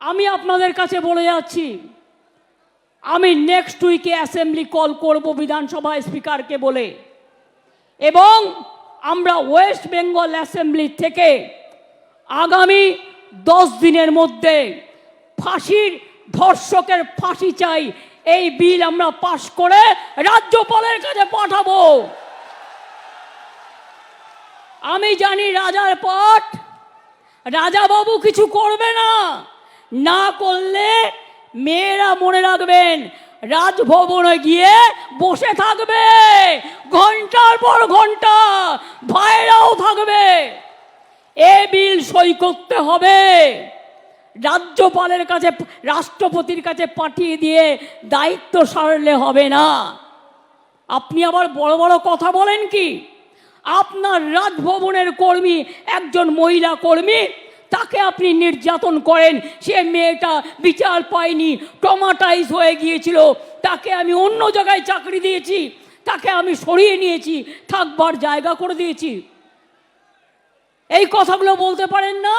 আমি আপনাদের কাছে বলে যাচ্ছি, আমি নেক্সট উইকে অ্যাসেম্বলি কল করব বিধানসভা স্পিকারকে বলে। এবং আমরা ওয়েস্ট বেঙ্গল অ্যাসেম্বলি থেকে আগামী দশ দিনের মধ্যে ফাঁসির ধর্ষকের ফাঁসি চাই, এই বিল আমরা পাশ করে রাজ্যপালের কাছে পাঠাবো। আমি জানি রাজার পাঠ, রাজাবাবু কিছু করবে না। না করলে মেয়েরা মনে রাখবেন, রাজভবনে গিয়ে বসে থাকবে। ঘণ্টার পর ঘণ্টা ভাইরাও থাকবে। এ বিল সই করতে হবে। রাজ্যপালের কাছে, রাষ্ট্রপতির কাছে পাঠিয়ে দিয়ে দায়িত্ব সারলে হবে না। আপনি আবার বড় বড় কথা বলেন কি? আপনার রাজভবনের কর্মী, একজন মহিলা কর্মী তাকে আপনি নির্যাতন করেন। সে মেয়েটা বিচার পায়নি টমাটাইজ হয়ে গিয়েছিল। তাকে আমি অন্য জায়গায় চাকরি দিয়েছি, তাকে আমি সরিয়ে নিয়েছি, থাকবার জায়গা করে দিয়েছি। এই কথাগুলো বলতে পারেন না?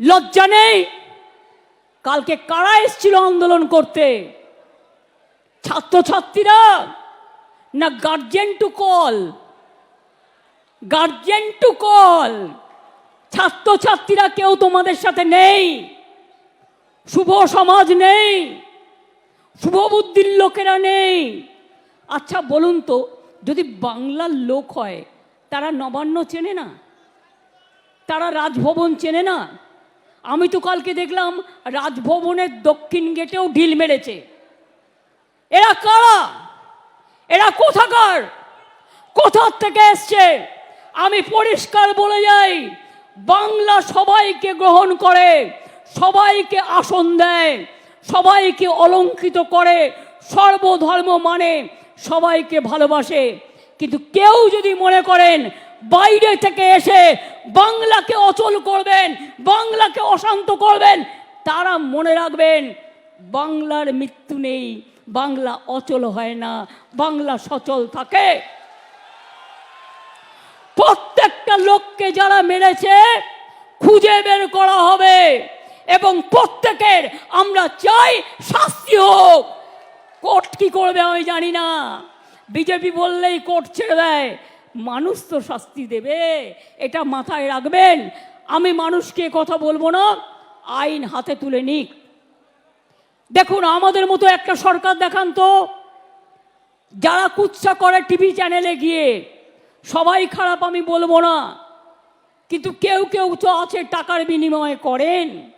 লজ্জা নেই। কালকে কারা এসেছিল আন্দোলন করতে? ছাত্রছাত্রীরা না guardian to call guardian to call ছাত্রছাত্রীরা কেউ তোমাদের সাথে নেই। শুভ সমাজ নেই। শুভ বুদ্ধির লোকেরা নেই। আচ্ছা বলুন তো, যদি বাংলার লোক হয়, তারা নবান্ন চেনে না? তারা রাজভবন চেনে না? আমি তো কালকে দেখলাম, রাজভবনের দক্ষিণ গেটেও ঢিল মেরেছে। এরা কারা? এরা কোথাকার? কোথার থেকে এসছে? আমি পরিষ্কার বলে যাই বাংলা সবাইকে গ্রহণ করে, সবাইকে আসন দেয়, সবাইকে অলঙ্কৃত করে, সর্বধর্ম মানে সবাইকে ভালোবাসে। কিন্তু কেউ যদি মনে করেন, বাইরে থেকে এসে বাংলাকে অচল করবেন, বাংলাকে অশান্ত করবেন, তারা মনে রাখবেন, বাংলার মৃত্যু নেই, বাংলা অচল হয় না, বাংলা সচল থাকে। প্রত্যেকটা লোককে যারা মেরেছে, খুঁজে বের করা হবে। এবং প্রত্যেকের আমরা চাই শাস্তি হোক। কোর্ট কি করবে আমি জানি না। বিজেপি বললেই কোর্ট ছেড়ে দেয়। মানুষ তো শাস্তি দেবে, এটা মাথায় রাখবেন। আমি মানুষকে কথা বলব না, আইন হাতে তুলে নিক। দেখুন, আমাদের মতো একটা সরকার দেখান তো। যারা কুৎসা করে টিভি চ্যানেলে গিয়ে সবাই খারাপ আমি বলব না। কিন্তু কেউ কেউ তো আছে টাকার বিনিময়ে করেন।